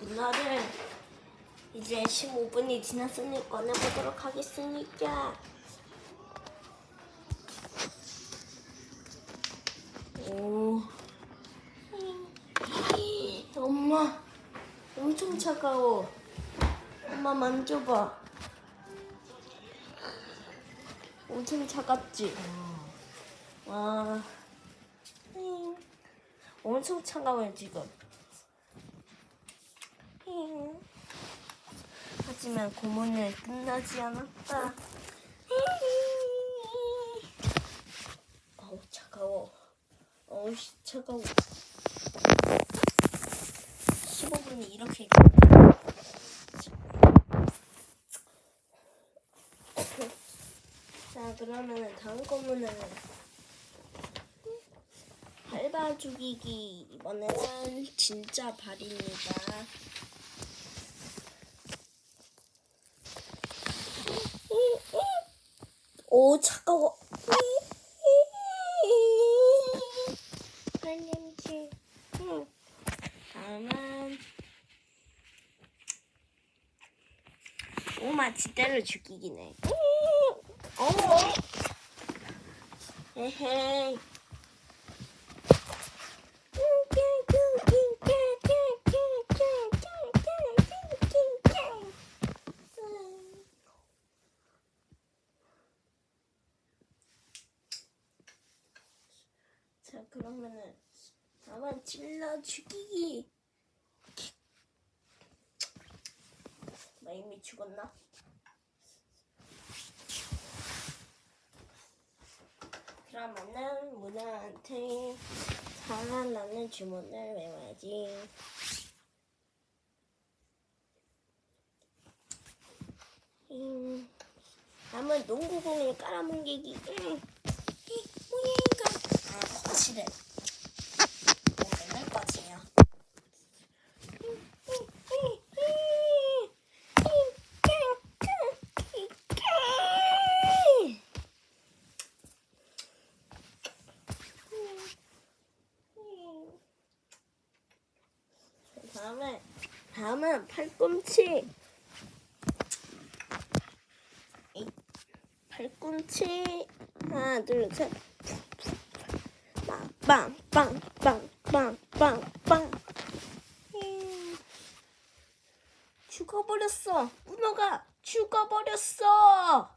문어를 이제 15분이 지났으니 꺼내보도록 하겠습니다. 오. 엄마, 엄청 차가워. 엄마 만져봐. 엄청 차갑지? 와. 음. 엄청 차가워요, 지금. 음. 하지만 고문은 끝나지 않았다. 어우, 차가워. 어우, 씨, 차가워. 15분이 이렇게. 자, 그러면 다음 고문은 발바 죽이기. 이번에는 진짜 발입니다. 오, 차가워. 발냄새. 응. 다음은 오마 지대로 죽이기네. 어. 에헤이. 자 그러면은 나만 찔러 죽이기. 나 이미 죽었나? 그러면은 문화한테 사랑하는 주문을 외워야지. 음, 남은 농구공을 깔아뭉개기. 음. 이 뭐야이가? 아, 거칠해. 뭐 맨날 거칠이야. 다음에 다음은 팔꿈치. 이 팔꿈치 하나 둘 셋. 빵빵빵빵빵빵. 음. 죽어버렸어. 문어가 죽어버렸어.